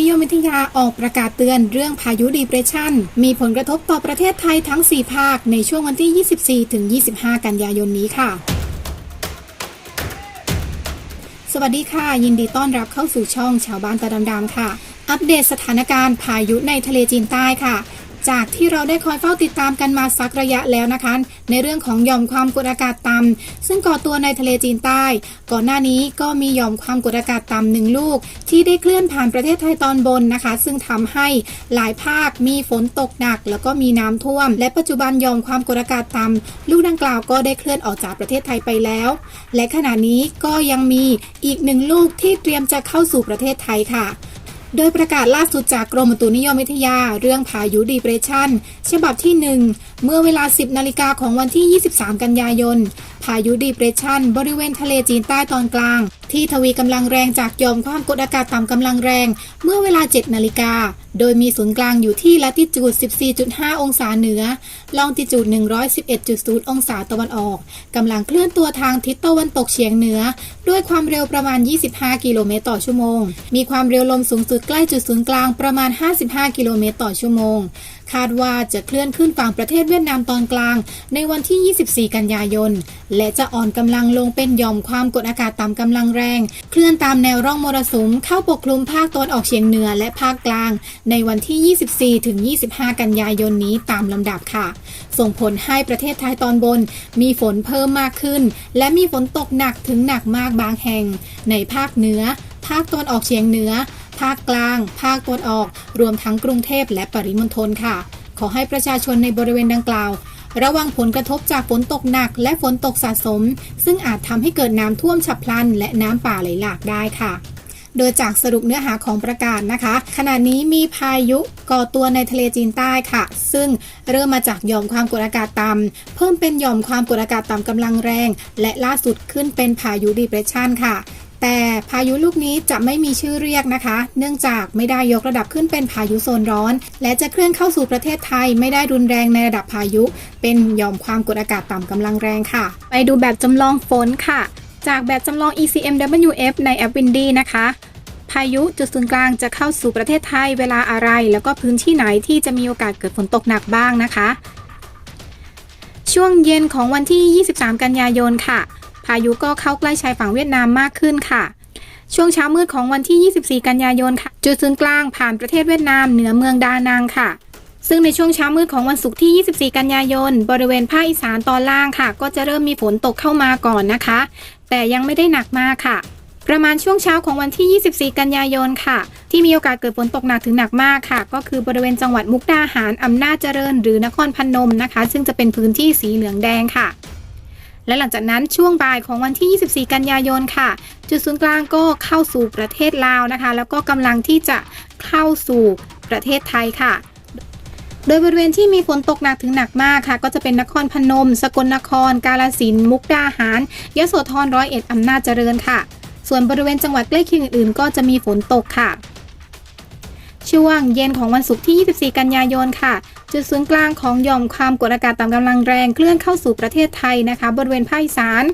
นิยมวิทยาออกประกาศเตือนเรื่องพายุดีเพรสชันมีผลกระทบต่อประเทศไทยทั้ง 4 ภาค ในช่วงวันที่ 24 ถึง 25 กันยายนนี้ค่ะ สวัสดีค่ะ ยินดีต้อนรับเข้าสู่ช่องชาวบ้านตาดำๆค่ะ อัปเดตสถานการณ์พายุในทะเลจีนใต้ค่ะ จากที่เราได้คอยเฝ้าติดตามกันมาสักระยะแล้วนะคะ ในเรื่องของหย่อมความกดอากาศต่ำซึ่งก่อตัวในทะเลจีนใต้ ก่อนหน้านี้ก็มีหย่อมความกดอากาศต่ำหนึ่งลูก ที่ได้เคลื่อนผ่านประเทศไทยตอนบนนะคะ ซึ่งทำให้หลายภาคมีฝนตกหนัก แล้วก็มีน้ำท่วม และปัจจุบันหย่อมความกดอากาศต่ำลูกดังกล่าวก็ได้เคลื่อนออกจากประเทศไทยไปแล้ว และขณะนี้ก็ยังมีอีกหนึ่งลูกที่เตรียมจะเข้าสู่ประเทศไทยค่ะ โดยประกาศล่าสุดจากกรมอุตุนิยมวิทยา เรื่องพายุดีเพรสชันฉบับที่ 1เมื่อเวลา 10 นาฬิกาของวันที่ 23 กันยายน พายุดีเพรสชันบริเวณทะเลจีนใต้ตอนกลาง ที่ทวีกำลังแรงจากยอมความกดอากาศต่ำกำลังแรง เมื่อเวลา 7 นาฬิกา โดยมีศูนย์กลางอยู่ที่ละติจูด 14.5 องศาเหนือ ลองติจูด 111.0 องศาตะวันออกกำลังเคลื่อนตัวทางทิศตะวันตกเฉียงเหนือ ด้วยความเร็วประมาณ 25 กิโลเมตรต่อชั่วโมง มีความเร็วลมสูงสุดใกล้จุดศูนย์กลางประมาณ 55 กิโลเมตรต่อชั่วโมง คาดว่าจะเคลื่อนขึ้นฝั่งประเทศเวียดนามตอนกลาง ในวันที่ 24 กันยายน และจะอ่อนกำลังลงเป็นหย่อมความกดอากาศต่ำกำลังแรง เคลื่อนตามแนวร่องมรสุมเข้าปกคลุมภาคตะวันออกเฉียงเหนือและภาคกลาง ในวันที่ 24 ถึง 25 กันยายนนี้ตามลำดับค่ะ ส่งผลให้ประเทศไทยตอนบน มีฝนเพิ่มมากขึ้น และมีฝนตกหนักถึงหนักมากบางแห่ง ในภาคเหนือ ภาคตะวันออกเฉียงเหนือ ภาคกลาง ภาคตะวันออก รวมทั้งกรุงเทพและปริมณฑลค่ะ ขอให้ประชาชนในบริเวณดังกล่าว ระวังผลกระทบจากฝนตกหนักและฝนตกสะสม ซึ่งอาจทำให้เกิดน้ำท่วมฉับพลัน และน้ำป่าไหลหลากได้ค่ะโดยจากสรุปเนื้อหาของประกาศนะคะ ขณะนี้มีพายุก่อตัวในทะเลจีนใต้ค่ะ ซึ่งเริ่มมาจากหย่อมความกดอากาศต่ำเพิ่มเป็นหย่อมความกดอากาศต่ำกำลังแรง และล่าสุดขึ้นเป็นพายุดีเพรสชันค่ะ แต่พายุลูกนี้จะไม่มีชื่อเรียกนะคะ เนื่องจากไม่ได้ยกระดับขึ้นเป็นพายุโซนร้อน และจะเคลื่อนเข้าสู่ประเทศไทยไม่ได้รุนแรงในระดับพายุ เป็นยอมความกดอากาศต่ำกำลังแรงค่ะ ไปดูแบบจำลองฝนค่ะ จากแบบจำลอง ECMWF ในแอป Windy นะคะพายุจุดศูนย์กลางจะเข้าสู่ประเทศไทยเวลาอะไร แล้วก็พื้นที่ไหนที่จะมีโอกาสเกิดฝนตกหนักบ้างนะคะ ช่วงเย็นของวันที่ 23 กันยายนค่ะ พายุก็เข้าใกล้ชายฝั่งเวียดนามมากขึ้นค่ะ ช่วงเช้ามืดของวันที่ 24 กันยายนค่ะ จุดศูนย์กลางผ่านประเทศเวียดนามเหนือเมืองดานังค่ะ ซึ่งในช่วงเช้ามืดของวันศุกร์ที่ 24 กันยายน บริเวณภาคอีสานตอนล่างค่ะ ก็จะเริ่มมีฝนตกเข้ามาก่อนนะคะ แต่ยังไม่ได้หนักมากค่ะประมาณช่วงเช้าของวันที่ 24 กันยายนค่ะ ที่มีโอกาสเกิดฝนตกหนักถึงหนักมากค่ะ ก็คือบริเวณจังหวัดมุกดาหาร อำนาจเจริญ หรือนครพนมนะคะ ซึ่งจะเป็นพื้นที่สีเหลืองแดงค่ะ และหลังจากนั้นช่วงบ่ายของวันที่ 24 กันยายนค่ะ จุดศูนย์กลางก็เข้าสู่ประเทศลาวนะคะ แล้วก็กำลังที่จะเข้าสู่ประเทศไทยค่ะโดยบริเวณที่มีฝนตกหนักถึงหนักมากค่ะ ก็จะเป็นนครพนม สกลนคร กาฬสินมุกดาหารยโสธรร้อยเอ็ดอำนาจเจริญค่ะ ส่วนบริเวณจังหวัดใกล้เคียงอื่นๆ ก็จะมีฝนตกค่ะ ช่วงเย็นของวันศุกร์ที่ 24 กันยายนค่ะ จุดศูนย์กลางของหย่อมความกดอากาศต่ำกำลังแรงเคลื่อนเข้าสู่ประเทศไทยนะคะ บริเวณภาคอีสาน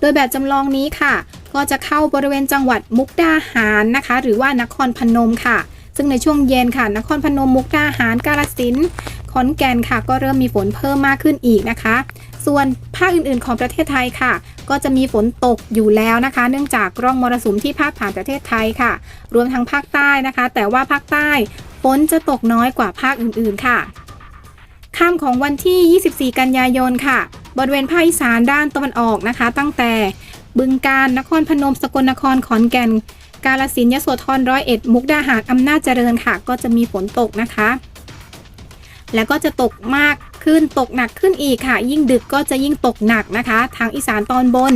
โดยแบบจำลองนี้ค่ะ ก็จะเข้าบริเวณจังหวัดมุกดาหารนะคะ หรือว่านครพนมค่ะ ซึ่งในช่วงเย็นค่ะ นครพนมมุกดาหารกาฬสินขอนแก่นค่ะ ก็เริ่มมีฝนเพิ่มมากขึ้นอีกนะคะ ส่วนภาคอื่นๆ ของประเทศไทยค่ะ ก็จะมีฝนตกอยู่แล้วนะคะ เนื่องจากร่องมรสุมที่พาดผ่านประเทศไทยค่ะ รวมทั้งภาคใต้นะคะ แต่ว่าภาคใต้ฝนจะตกน้อยกว่าภาคอื่นๆค่ะ ค่ำของวันที่ 24 กันยายนค่ะ บริเวณภาคอีสานด้านตะวันออกนะคะ ตั้งแต่บึงกาฬนครพนม สกลนคร ขอนแก่น กาฬสินธุ์ยโสธรร้อยเอ็ด มุกดาหาร อำนาจเจริญค่ะ ก็จะมีฝนตกนะคะ แล้วก็จะตกมากขึ้น ตกหนักขึ้นอีกค่ะ ยิ่งดึกก็จะยิ่งตกหนักนะคะ ทางอีสานตอนบน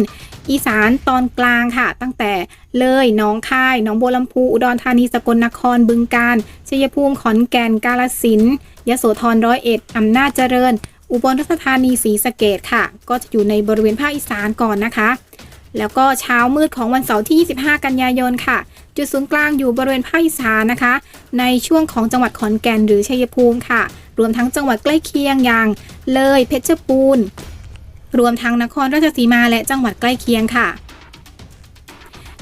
อีสานตอนกลางค่ะ ตั้งแต่เลย หนองคาย หนองบัวลำพู อุดรธานี สกลนคร บึงกาฬชัยภูมิ ขอนแก่น กาฬสินธุ์ ยโสธรร้อยเอ็ดอำนาจเจริญ อุบลราชธานีศรีสะเกดค่ะ ก็จะอยู่ในบริเวณภาคอีสานก่อนนะคะ แล้วก็เช้ามืดของวันเสาร์ที่ 25 กันยายนค่ะ จุดศูนย์กลางอยู่บริเวณภาคอีสานนะคะ ในช่วงของจังหวัดขอนแก่นหรือชัยภูมิค่ะ รวมทั้งจังหวัดใกล้เคียงอย่าง เลยเพชรบูรณ์รวมทั้งนครราชสีมาและจังหวัดใกล้เคียงค่ะ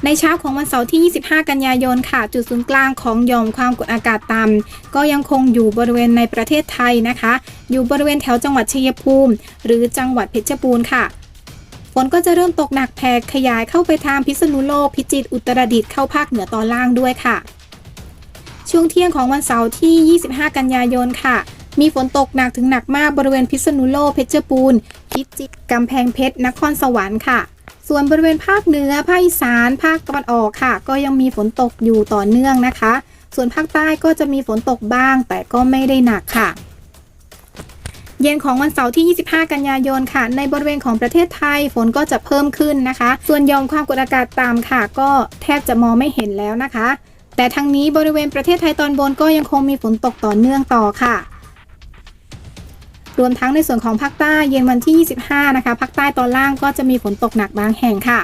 ในเช้าของวันเสาร์ที่ 25 กันยายนค่ะ จุดศูนย์กลางของหย่อมความกดอากาศต่ำก็ยังคงอยู่บริเวณในประเทศไทยนะคะ อยู่บริเวณแถวจังหวัดชัยภูมิ หรือจังหวัดเพชรบูรณ์ค่ะฝนก็จะเริ่มตกหนักแผ่ขยายเข้าไปทางพิษณุโลกพิจิตรอุตรดิตถ์เข้าภาคเหนือตอนล่างด้วยค่ะ ช่วงเที่ยงของวันเสาร์ที่ 25 กันยายนค่ะ มีฝนตกหนักถึงหนักมากบริเวณพิษณุโลกเพชรบูรณ์พิจิตรกำแพงเพชรนครสวรรค์ค่ะ ส่วนบริเวณภาคเหนือภาคอีสานภาคตะวันออกค่ะ ก็ยังมีฝนตกอยู่ต่อเนื่องนะคะ ส่วนภาคใต้ก็จะมีฝนตกบ้าง แต่ก็ไม่ได้หนักค่ะเย็นของวันเสาร์ที่ 25 กันยายนค่ะ ในบริเวณของประเทศไทยฝนก็จะเพิ่มขึ้นนะคะ ส่วนยอมความกดอากาศต่ำค่ะ ก็แทบจะมองไม่เห็นแล้วนะคะ แต่ทางนี้บริเวณประเทศไทยตอนบนก็ยังคงมีฝนตกต่อเนื่องต่อค่ะ รวมทั้งในส่วนของภาคใต้เย็นวันที่ 25 นะคะภาคใต้ตอนล่างก็จะมีฝนตกหนักบางแห่งค่ะ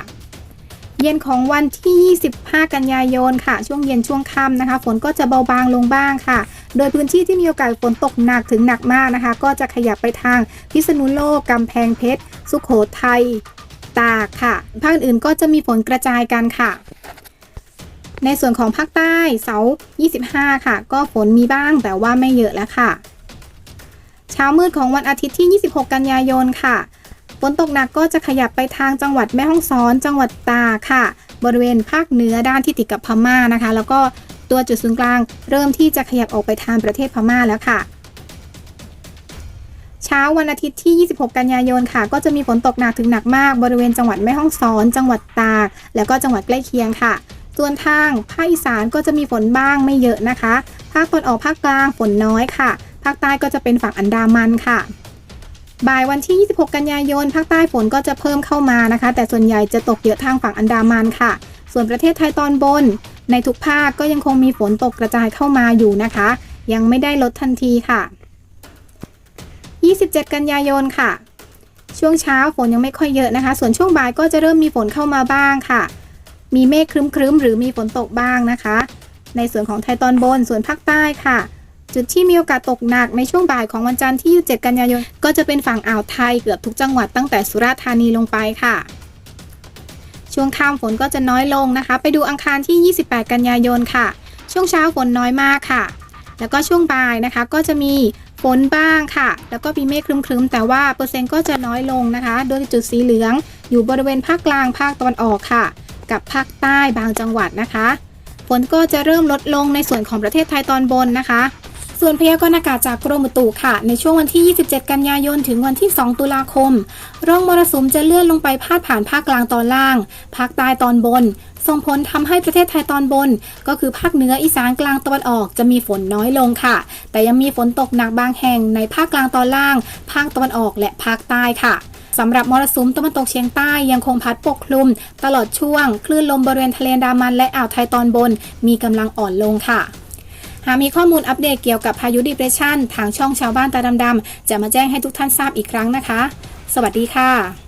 เย็นของวันที่ 25 กันยายนค่ะ ช่วงเย็นช่วงค่ำนะคะ ฝนก็จะเบาบางลงบ้างค่ะ โดยพื้นที่ที่มีโอกาสฝนตกหนักถึงหนักมากนะคะ ก็จะขยับไปทางพิษณุโลกกำแพงเพชร สุขโขทัยตากค่ะภาคอื่นๆก็จะมีฝนกระจายกันค่ะในส่วนของภาคใต้เสาร์25 ค่ะ ก็ฝนมีบ้างแต่ว่าไม่เยอะแล้วค่ะ เช้ามืดของวันอาทิตย์ที่ 26 กันยายนค่ะฝนตกหนักก็จะขยับไปทางจังหวัดแม่ฮ่องสอน จังหวัดตาค่ะ บริเวณภาคเหนือด้านที่ติดกับพม่านะคะ แล้วก็ตัวจุดศูนย์กลาง เริ่มที่จะขยับออกไปทางประเทศพม่าแล้วค่ะ เช้าวันอาทิตย์ที่ 26 กันยายนค่ะ ก็จะมีฝนตกหนักถึงหนักมาก บริเวณจังหวัดแม่ฮ่องสอน จังหวัดตากแล้วก็จังหวัดใกล้เคียงค่ะส่วนทางภาคอีสานก็จะมีฝนบ้างไม่เยอะนะคะ ภาคตะวันออกภาคกลางฝนน้อยค่ะ ภาคใต้ก็จะเป็นฝั่งอันดามันค่ะ บ่ายวันที่ 26 กันยายน ภาคใต้ฝนก็จะเพิ่มเข้ามานะคะ แต่ส่วนใหญ่จะตกเยอะทางฝั่งอันดามันค่ะ ส่วนประเทศไทยตอนบน ในทุกภาคก็ยังคงมีฝนตกกระจายเข้ามาอยู่นะคะ ยังไม่ได้ลดทันทีค่ะ 27 กันยายนค่ะ ช่วงเช้าฝนยังไม่ค่อยเยอะนะคะ ส่วนช่วงบ่ายก็จะเริ่มมีฝนเข้ามาบ้างค่ะ มีเมฆครึ้มๆหรือมีฝนตกบ้างนะคะ ในส่วนของไทยตอนบน ส่วนภาคใต้ค่ะ จุดที่มีโอกาสตกหนักในช่วงบ่ายของวันจันทร์ที่ 27 กันยายน ก็จะเป็นฝั่งอ่าวไทยเกือบทุกจังหวัดตั้งแต่สุราษฎร์ธานีลงไปค่ะช่วงค่ำฝนก็จะน้อยลงนะคะ ไปดูอังคารที่ 28 กันยายนค่ะ ช่วงเช้าฝนน้อยมากค่ะ แล้วก็ช่วงบ่ายนะคะก็จะมีฝนบ้างค่ะ แล้วก็มีเมฆครึ้มๆ แต่ว่าเปอร์เซ็นต์ก็จะน้อยลงนะคะ โดยจุดสีเหลืองอยู่บริเวณภาคกลางภาคตะวันออกค่ะ กับภาคใต้บางจังหวัดนะคะ ฝนก็จะเริ่มลดลงในส่วนของประเทศไทยตอนบนนะคะ ส่วนพยากรณ์อากาศจากกรมอุตุค่ะ ในช่วงวันที่ 27 กันยายน ถึงวันที่ 2 ตุลาคม ร่องมรสุมจะเลื่อนลงไปพาดผ่านภาคกลางตอนล่าง ภาคใต้ตอนบน ส่งผลทำให้ประเทศไทยตอนบน ก็คือภาคเหนืออีสานกลางตะวันออกจะมีฝนน้อยลงค่ะ แต่ยังมีฝนตกหนักบางแห่งในภาคกลางตอนล่าง ภาคตะวันออกและภาคใต้ค่ะสำหรับมรสุมตะวันตกเฉียงใต้ยังคงพัดปกคลุม ตลอดช่วง คลื่นลมบริเวณทะเลดามันและอ่าวไทยตอนบน มีกำลังอ่อนลงค่ะ หากมีข้อมูลอัปเดตเกี่ยวกับพายุดิเพรชันทางช่องชาวบ้านตาดำๆจะมาแจ้งให้ทุกท่านทราบอีกครั้งนะคะ สวัสดีค่ะ